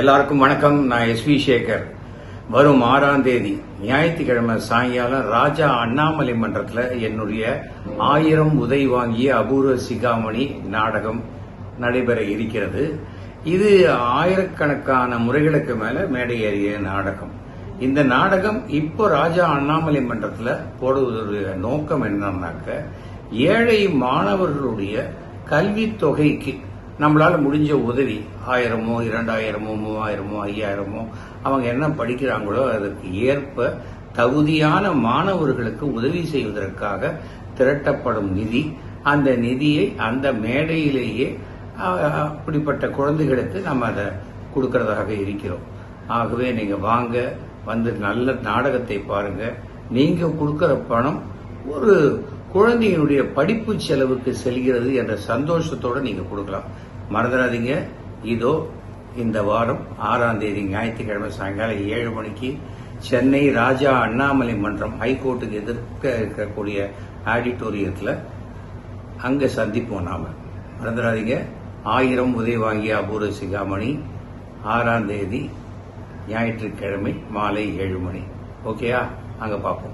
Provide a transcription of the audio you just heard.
எல்லாருக்கும் வணக்கம். நான் எஸ் வி சேகர். வரும் ஆறாம் தேதி ஞாயிற்றுக்கிழமை சாயங்காலம் ராஜா அண்ணாமலை மன்றத்தில் என்னுடைய ஆயிரம் உதவி வாங்கிய அபூர்வ சிகாமணி நாடகம் நடைபெற இருக்கிறது. இது ஆயிரக்கணக்கான முறைகளுக்கு மேல மேடை ஏறிய நாடகம். இந்த நாடகம் இப்போ ராஜா அண்ணாமலை மன்றத்தில் போடுவதோடைய நோக்கம் என்னன்னாக்க ஏழை மாணவர்களுடைய கல்வித் தொகைக்கு நம்மளால் முடிஞ்ச உதவி ஆயிரமோ இரண்டாயிரமோ மூவாயிரமோ ஐயாயிரமோ அவங்க என்ன படிக்கிறாங்களோ அதற்கு ஏற்ப தகுதியான மாணவர்களுக்கு உதவி செய்வதற்காக திரட்டப்படும் நிதி அந்த நிதியை அந்த மேடையிலேயே அப்படிப்பட்ட குழந்தைகளுக்கு நம்ம அதை கொடுக்கறதாக இருக்கிறோம். ஆகவே நீங்கள் வாங்க வந்து நல்ல நாடகத்தை பாருங்க. நீங்கள் கொடுக்குற பணம் ஒரு குழந்தையினுடைய படிப்பு செலவுக்கு செல்கிறது என்ற சந்தோஷத்தோட நீங்க கொடுக்கலாம். மறந்துடாதீங்க. இதோ இந்த வாரம் ஆறாம் தேதி ஞாயிற்றுக்கிழமை சாயங்காலம் ஏழு மணிக்கு சென்னை ராஜா அண்ணாமலை மன்றம் ஹைகோர்ட்டுக்கு எதிர்க்க இருக்கக்கூடிய ஆடிட்டோரியத்தில் அங்க சந்திப்போம் நாம. மறந்துடாதீங்க. ஆயிரம் உதவி வாங்கிய அபூர்வ சிகாமணி ஆறாம் தேதி ஞாயிற்றுக்கிழமை மாலை ஏழு மணி. ஓகேயா? அங்க பார்ப்போம்.